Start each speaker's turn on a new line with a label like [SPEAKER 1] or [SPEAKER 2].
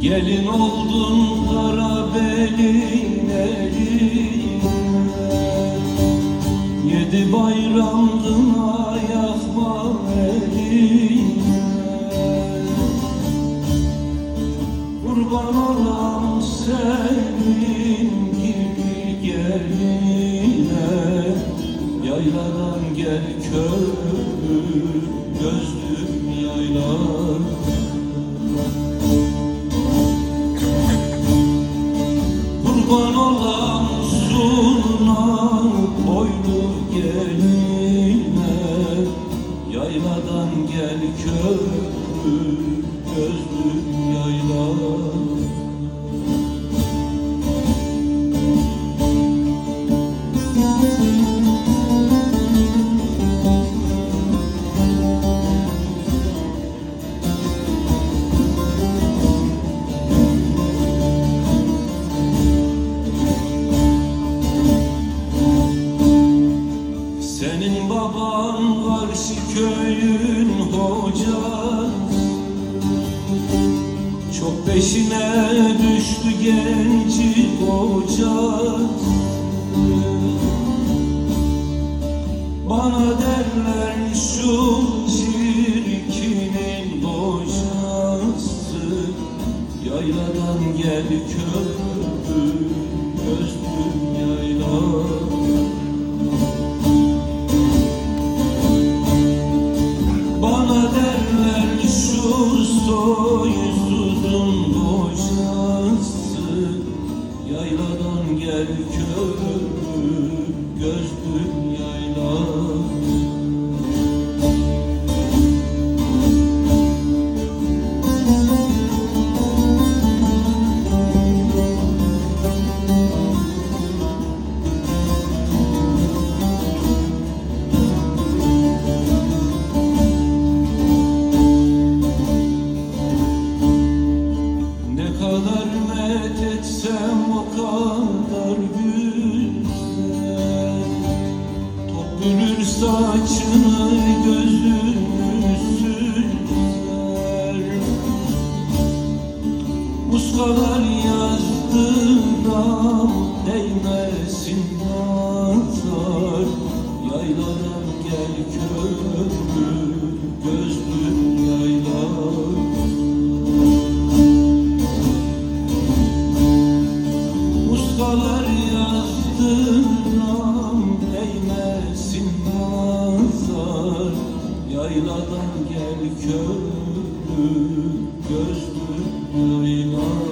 [SPEAKER 1] Gelin oldun kara belin eline. Yedi bayramdına yakma eline. Kurban olam senin gibi geline. Yayladan gel köprü gözlüm yaylar Kurban olam suluna boylu geline Yayladan gel köprü gözlüm yaylar Senin baban karşı köyün hocası Çok peşine düştü genci kocası Bana derler şu çirkinin kocası. Yayladan gel köprü Yayladan Toplanır saçını gözünü süzer Muskalar yazdıram değmesin nazar. Yayladan gel köprü gözlüm yaylar. Muskalar Yayladan gel köprü gözlüm yaylar